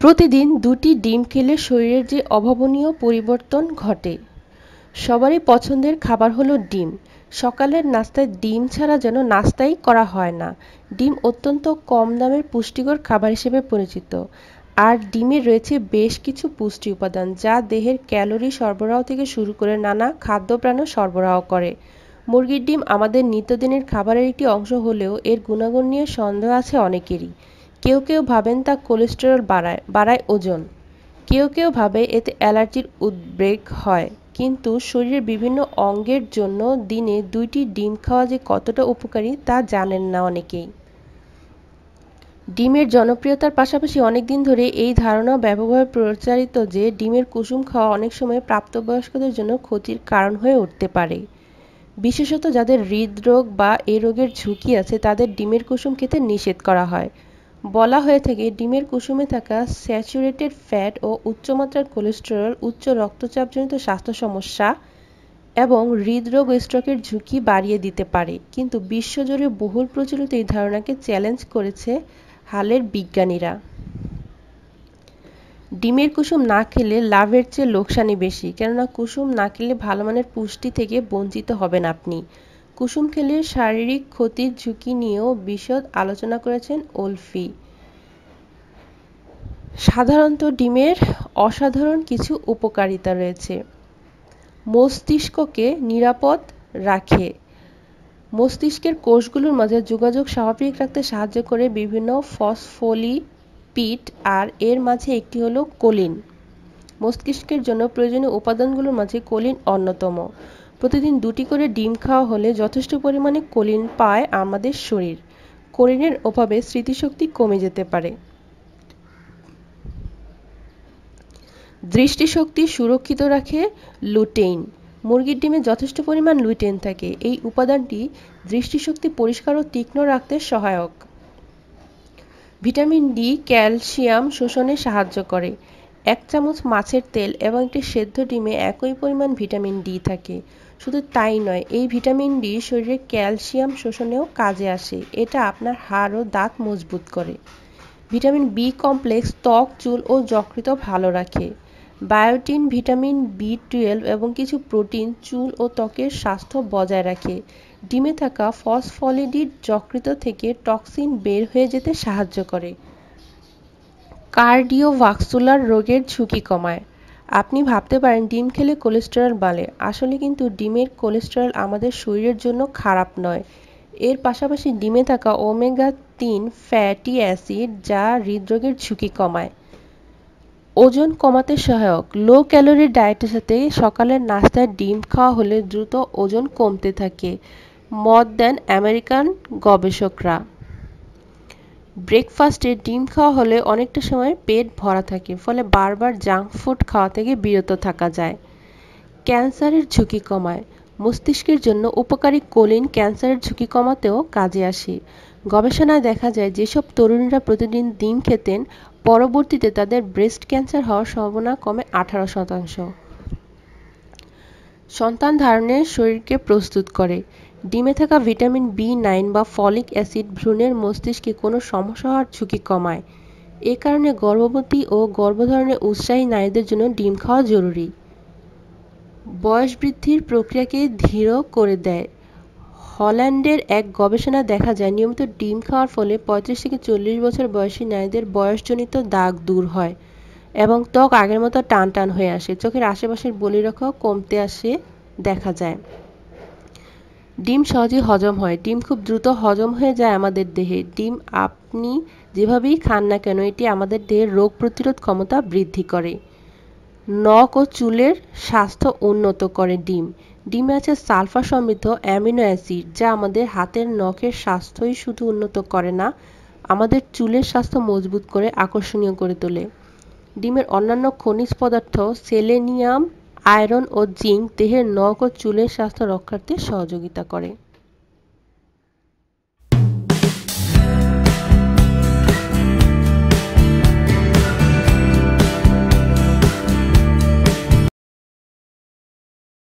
প্রতিদিন দুটি ডিম খেলে শরীরের যে অভাবনীয় পরিবর্তন ঘটে। সবারই পছন্দের খাবার হলো ডিম। সকালের নাস্তায় ডিম ছাড়া যেন নাস্তাই করা হয় না। ডিম অত্যন্ত কম দামের পুষ্টিকর খাবার হিসেবে পরিচিত। আর ডিমে রয়েছে বেশ কিছু পুষ্টি উপাদান যা দেহের ক্যালোরি সরবরাহ থেকে শুরু করে নানা খাদ্যপ্রাণও সরবরাহ করে। মুরগির ডিম আমাদের নিত্যদিনের খাবারের একটি অংশ হলেও এর গুণাগুণ নিয়ে সন্দেহ আছে অনেকেরই। কেউ কেউ ভাবেন তা কোলেস্টেরল বাড়ায় বাড়ায় ওজন। কেউ কেউ ভাবে এতে অ্যালার্জির উদ্বেগ হয়, কিন্তু শরীরের বিভিন্ন অঙ্গের জন্য দিনে দুইটি ডিম খাওয়া যে কতটা উপকারী তা জানেন না অনেকেই। ডিমের জনপ্রিয়তার পাশাপাশি অনেকদিন ধরে এই ধারণা ব্যাপকভাবে প্রচারিত যে ডিমের কুসুম খাওয়া অনেক সময় প্রাপ্তবয়স্কদের জন্য ক্ষতির কারণ হয়ে উঠতে পারে। বিশেষত যাদের হৃদরোগ বা এ রোগের ঝুঁকি আছে, তাদের ডিমের কুসুম খেতে নিষেধ করা হয়। বলা হয়ে থাকে, ডিমের কুসুমে থাকা স্যাচুরেটেড ফ্যাট ও উচ্চমাত্রার কোলেস্টেরল, উচ্চ রক্তচাপজনিত স্বাস্থ্য সমস্যা এবং হৃদরোগ স্ট্রোকের ঝুঁকি বাড়িয়ে দিতে পারে। কিন্তু বিশ্বজুড়ে বহুল প্রচলিত এই ধারণাকে চ্যালেঞ্জ করেছে হালের বিজ্ঞানীরা। ডিমের কুসুম না খেলে লাভের চেয়ে লোকসানই বেশি। কেননা কুসুম না খেলে ভালো মানের পুষ্টি থেকে বঞ্চিত হবেন আপনি। কুসুম খেলে শারীরিক ক্ষতির ঝুঁকি নিয়েও বিশদ আলোচনা করেছেন ওলফি। সাধারণত ডিমের অসাধারণ কিছু উপকারিতা রয়েছে। মস্তিষ্ককে নিরাপদ রাখে। মস্তিষ্কের কোষগুলোর মাঝে যোগাযোগ স্বাভাবিক রাখতে সাহায্য করে বিভিন্ন ফসফোলিপিড আর এর মাঝে একটি হলো কোলিন। মস্তিষ্কের জন্য প্রয়োজনীয় উপাদানগুলোর মাঝে কোলিন অন্যতম। প্রতিদিন দুটি করে ডিম খাওয়া হলে যথেষ্ট পরিমাণে কোলিন পায় আমাদের শরীর। কোলিনের অভাবে স্মৃতিশক্তি কমে যেতে পারে। দৃষ্টিশক্তি সুরক্ষিত রাখে লুটেইন। মুরগির ডিমে যথেষ্ট পরিমাণ লুটেইন থাকে। এই উপাদানটি দৃষ্টিশক্তি পরিষ্কার ও তীক্ষ্ণ রাখতে সহায়ক। ভিটামিন ডি, ক্যালসিয়াম শোষণে সাহায্য করে। এক চামচ মাছের তেল এবং একটি সেদ্ধ ডিমে একই পরিমাণ ভিটামিন ডি থাকে। শুধু তাই নয়, এই ভিটামিন ডি শরীরে ক্যালসিয়াম শোষণেও কাজে আসে। এটা আপনার হাড় ও দাঁত মজবুত করে। ভিটামিন বি কমপ্লেক্স ত্বক, চুল ও যকৃত ভালো রাখে। বায়োটিন, ভিটামিন বি টুয়েলভ এবং কিছু প্রোটিন চুল ও ত্বকের স্বাস্থ্য বজায় রাখে। ডিমে থাকা ফসফলিডিড যকৃত থেকে টক্সিন বের হয়ে যেতে সাহায্য করে। কার্ডিওভাস্কুলার রোগের ঝুঁকি কমায়। আপনি ভাবতে পারেন, ডিম খেলে কোলেস্টেরল বাড়ে। আসলে কিন্তু ডিমের কোলেস্টেরল আমাদের শরীরের জন্য খারাপ নয়। এর পাশাপাশি ডিমে থাকা ওমেগা তিন ফ্যাটি অ্যাসিড যা হৃদরোগের ঝুঁকি কমায়। ওজন কমাতে সহায়ক। লো ক্যালোরি ডায়েটের সাথে সকালের নাস্তায় ডিম খাওয়া হলে দ্রুত ওজন কমতে থাকে মত দেন আমেরিকান গবেষকরা। ব্রেকফাস্টে ডিম খাওয়া হলে অনেকটা সময় পেট ভরা থাকে, ফলে বারবার জাঙ্ক ফুড খাওয়া থেকে বিরত থাকা যায়। ক্যান্সারের ঝুঁকি কমায়। মস্তিষ্কের জন্য উপকারী কোলিন ক্যান্সারের ঝুঁকি কমাতেও কাজে আসে। গবেষণায় দেখা যায়, যেসব তরুণীরা প্রতিদিন ডিম খেতেন, পরবর্তীতে তাদের ব্রেস্ট ক্যান্সার হওয়ার সম্ভাবনা কমে আঠারো শতাংশ। সন্তান ধারণের শরীরকে প্রস্তুত করে। ডিমে থাকা ভিটামিন বি নাইন বা ফলিক অ্যাসিড ভ্রূণের মস্তিষ্কে কোনো সমস্যা হওয়ার ঝুঁকি কমায়। এ কারণে গর্ভবতী ও গর্ভধারণে উৎসাহী নারীদের জন্য ডিম খাওয়া জরুরি। বয়স বৃদ্ধির প্রক্রিয়াকে ধীর করে দেয়। হল্যান্ডের এক গবেষণা দেখা যায়, নিয়মিত ডিম খাওয়ার ফলে পঁয়ত্রিশ থেকে চল্লিশ বছর বয়সী নারীদের বয়সজনিত দাগ দূর হয় এবং ত্বক আগের মতো টান টান হয়ে আসে। চোখের আশেপাশের বলিরেখাও কমতে আসে দেখা যায়। ডিম সহজেই হজম হয়। ডিম খুব দ্রুত হজম হয়ে যায় আমাদের দেহে। ডিম আপনি যেভাবেই খান না কেন, এটি আমাদের দেহের রোগ প্রতিরোধ ক্ষমতা বৃদ্ধি করে। নখ ও চুলের স্বাস্থ্য উন্নত করে ডিম। ডিমে আছে সালফার সমৃদ্ধ অ্যামিনো অ্যাসিড, যা আমাদের হাতের নখের স্বাস্থ্যই শুধু উন্নত করে না, আমাদের চুলের স্বাস্থ্য মজবুত করে, আকর্ষণীয় করে তোলে। ডিমের অন্যান্য খনিজ পদার্থ, সেলেনিয়াম আয়রন ও জিঙ্ক দেহের নখ ও চুলের স্বাস্থ্য রক্ষার্থে সহযোগিতা করে।